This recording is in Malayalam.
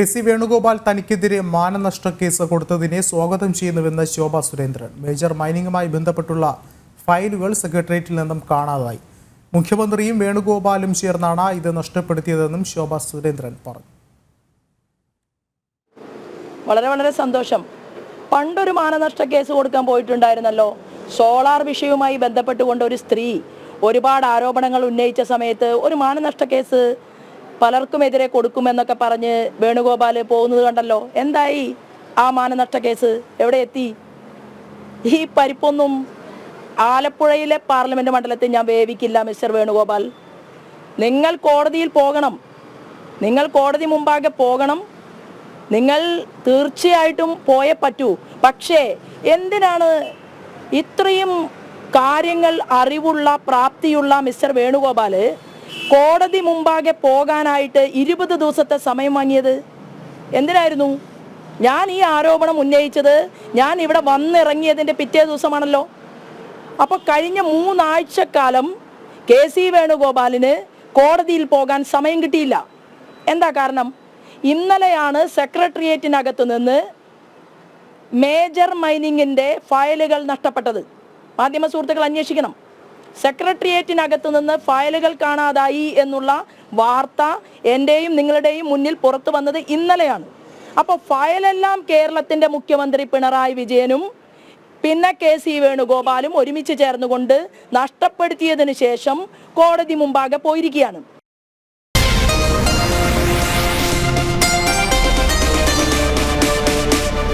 കെ സി വേണുഗോപാൽ തനിക്കെതിരെ മാനനഷ്ട കേസ് കൊടുത്തതിനെ സ്വാഗതം ചെയ്യുന്നുവെന്ന് ശോഭ സുരേന്ദ്രൻ. മേജർ മൈനിങ്ങുമായി ബന്ധപ്പെട്ടുള്ള ഫയലുകൾ സെക്രട്ടേറിയറ്റിൽ നിന്നും കാണാതായി. മുഖ്യമന്ത്രിയും വേണുഗോപാലും ചേർന്നാണ് ഇത് നഷ്ടപ്പെടുത്തിയതെന്നും ശോഭ സുരേന്ദ്രൻ പറഞ്ഞു. വളരെ വളരെ സന്തോഷം. പണ്ടൊരു മാനനഷ്ട കേസ് കൊടുക്കാൻ പോയിട്ടുണ്ടായിരുന്നല്ലോ. സോളാർ വിഷയവുമായി ബന്ധപ്പെട്ടുകൊണ്ട് ഒരു സ്ത്രീ ഒരുപാട് ആരോപണങ്ങൾ ഉന്നയിച്ച സമയത്ത് ഒരു മാനനഷ്ട കേസ് പലർക്കുമെതിരെ കൊടുക്കുമെന്നൊക്കെ പറഞ്ഞ് വേണുഗോപാൽ പോകുന്നത് കണ്ടല്ലോ? എന്തായി ആ മാനനഷ്ട കേസ്? എവിടെ എത്തി? ഈ പരിപ്പൊന്നും ആലപ്പുഴയിലെ പാർലമെന്റ് മണ്ഡലത്തിൽ ഞാൻ വേവിക്കില്ല മിസ്റ്റർ വേണുഗോപാൽ. നിങ്ങൾ കോടതിയിൽ പോകണം. നിങ്ങൾ കോടതി മുമ്പാകെ പോകണം. നിങ്ങൾ തീർച്ചയായിട്ടും പോയേ പറ്റൂ. പക്ഷേ എന്തിനാണ് ഇത്രയും കാര്യങ്ങൾ അറിവുള്ള പ്രാപ്തിയുള്ള മിസ്റ്റർ വേണുഗോപാൽ കോടതി മുമ്പാകെ പോകാനായിട്ട് ഇരുപത് ദിവസത്തെ സമയം വാങ്ങിയത്? എന്തിനായിരുന്നു? ഞാൻ ഈ ആരോപണം ഉന്നയിച്ചത് ഞാൻ ഇവിടെ വന്നിറങ്ങിയതിന്റെ പിറ്റേ ദിവസമാണല്ലോ. അപ്പോൾ കഴിഞ്ഞ മൂന്നാഴ്ചക്കാലം കെ സി വേണുഗോപാലിന് കോടതിയിൽ പോകാൻ സമയം കിട്ടിയില്ല. എന്താ കാരണം? ഇന്നലെയാണ് സെക്രട്ടേറിയറ്റിനകത്ത് നിന്ന് മേജർ മൈനിങ്ങിന്റെ ഫയലുകൾ നഷ്ടപ്പെട്ടത്. മാധ്യമ സുഹൃത്തുക്കൾ അന്വേഷിക്കണം. സെക്രട്ടേറിയറ്റിനകത്ത് നിന്ന് ഫയലുകൾ കാണാതായി എന്നുള്ള വാർത്ത എന്റെയും നിങ്ങളുടെയും മുന്നിൽ പുറത്തു വന്നത് ഇന്നലെയാണ്. അപ്പോൾ ഫയലെല്ലാം കേരളത്തിന്റെ മുഖ്യമന്ത്രി പിണറായി വിജയനും പിന്നെ കെ സി വേണുഗോപാലും ഒരുമിച്ച് ചേർന്നുകൊണ്ട് നഷ്ടപ്പെടുത്തിയതിനു ശേഷം കോടതി മുമ്പാകെ പോയിരിക്കുകയാണ്.